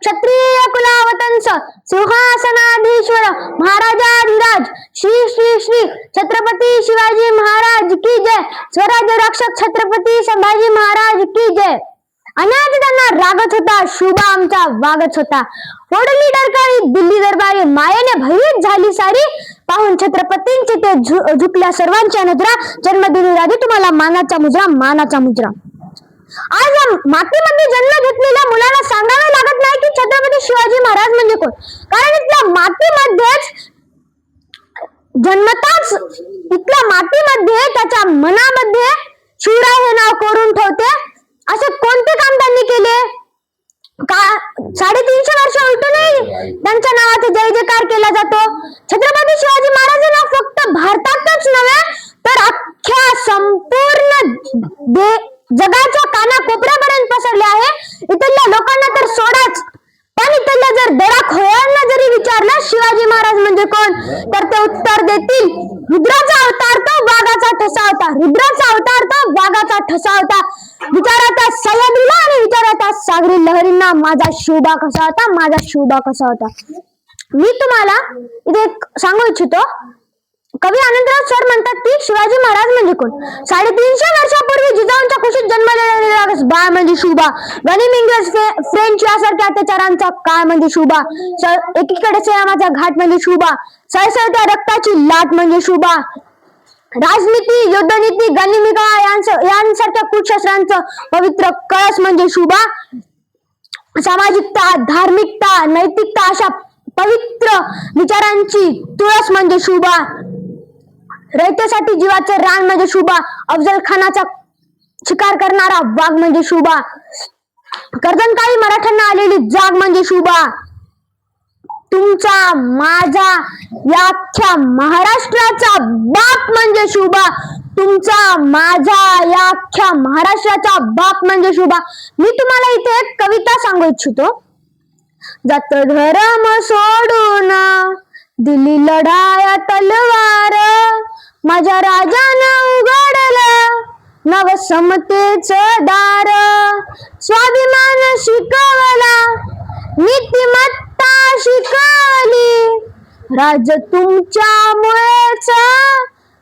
क्षत्रिय कुलावतंस सिंहासनाधीश्वर महाराजाधिराज श्री श्री श्री छत्रपती शिवाजी महाराज की जय स्वराज्य रक्षक छत्रपती संभाजी महाराज की जय. अनाज त्यांना रागत होता शुभा आमचा वागत होता. ओढली डरकाळी दिल्ली दरबारी मायेने भयभीत झाली सारी. पाहून छत्रपतींची ते झु- झुकल्या सर्वांच्या नजरा जन्मदिनी राजे तुम्हाला मानाचा मुजरा मानाचा मुजरा. आज या मातीमध्ये जन्म घेतलेल्या मुलाला सांगावे लागत नाही की छत्रपती शिवाजी महाराज म्हणजे कोण? कारण इथल्या मातीमध्येच जन्मताच इथल्या मातीमध्ये त्याच्या मनामध्ये शिवराय हे नाव करून ठेवते असे कोणते काम त्यांनी केले का साडेतीनशे वर्ष उलटूनही त्यांच्या नावाचा जय जयकार केला जातो छत्रपती शिवाजी महाराज हे नाव फक्त भारतातच नव्हे तर अख्ख्या संपूर्ण दे जगाच्या कानाकोपऱ्यापर्यंत पसरले आहे इथल्या लोकांना तर सोडाच पण इथल्या जर दरा खोयांना जरी विचारलं शिवाजी महाराज म्हणजे कोण? तर ते उत्तर देतील. रुद्राचा अवतार तो वाघाचा ठसा होता. रुद्राचा अवतार तो वाघाचा ठसा होता. विचाराचा सह्याद्रीला आणि विचाराचा सागरी लहरींना माझा शोभा कसा होता? माझा शोभा कसा होता? मी तुम्हाला इथे सांगू इच्छितो. कवी आनंदराव सर म्हणतात की शिवाजी महाराज म्हणजे कोण? साडेतीनशे वर्षापूर्वी जिजाऊंच्या कुशीत जन्मलेले बाळ म्हणजे शुभा. गनिम इंग्रज फ्रेंच यासारख्या अत्याचारांचा काळ म्हणजे शुभा. एकीकडे संयमाचा घाट म्हणजे शुभा. सळसळत्या रक्ताची लाट म्हणजे शुभा. राजनीती युद्धनीती गणिमिका यांस- यांसारख्या कुशस्त्रांचं पवित्र कळस म्हणजे शुभा. सामाजिकता धार्मिकता नैतिकता अशा पवित्र विचारांची तुळस म्हणजे शुभा. रयतेसाठी जीवाचे रान म्हणजे शुभा. अफजल खानाचा शिकार करणारा वाघ म्हणजे शुभा. कर्दनकाळी मराठ्यांना आलेली जाग म्हणजे शुभा. तुमचा माझा याख्या महाराष्ट्राचा बाप म्हणजे शुभा. तुमचा माझा याख्या महाराष्ट्राचा बाप म्हणजे शुभा. मी तुम्हाला इथे एक कविता सांगू इच्छितो. जात धर्म सोडून दिली लढाया तलवार. माझ्या राजानं समतेच दार. स्वाभिमान शिकवला नीतिमत्ता शिकवली. राज तुमच्यामुळेच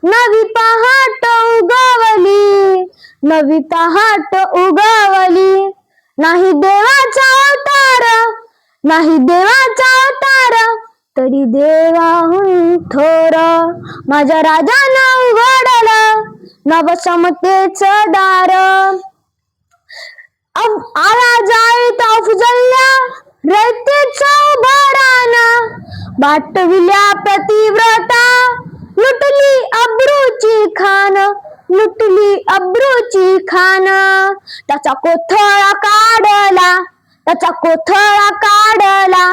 नवी पहाट उगवली नवी पहाट उगवली. नाही देवाचा अवतार नाही देवाचा अवतार तरी देवाहून थोर माझ्या राजानं उघडलं. नव समतेच दार आला जाईत अफजलल्या रयतेच उभाराना बाटविल्या प्रतिव्रता लुटली अब्रूची खान लुटली अब्रूची खान. त्याचा कोथळा काढला त्याचा कोथळा काढला.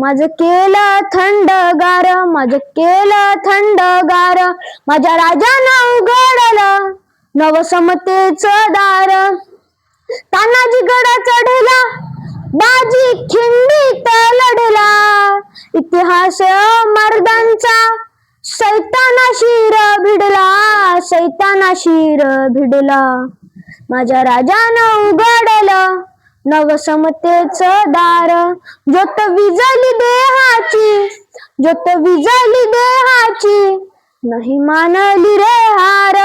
माझं केलं थंडगार माझं केलं थंडगार माझ्या राजानं उघडलं नवसमतेच दार. तानाजी गडा चढला बाजी खिंडीत लढला इतिहास मर्दांचा सैताना शिर भिडला सैताना शिर भिडला. माझ्या राजानं उघडलं नवसमतेच दार. ज्योत विजली देहाची ज्योत विजली देहाची. नाही मानली रे हार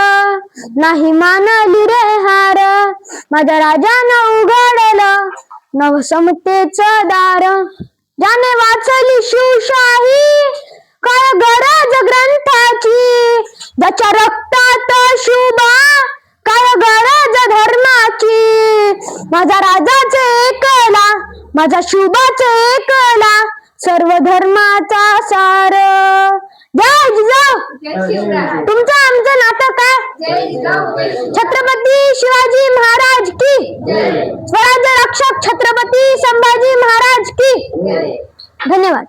नाही मानली रे हार. माझ्या राजानं उघडलं नवसमतेच दार. ज्याने वाचली शिवशाही काय गरज ग्रंथाची ज्याच्या रक्तात शुभा काय गरज धर्माची माझा राजाचे एकला माझा शुभाचे एकला सर्व धर्माचा सार. जय जिजाऊ. तुमचं आमचं नातं काय छत्रपती शिवाजी महाराज की? स्वराज्य रक्षक छत्रपती संभाजी महाराज की? धन्यवाद.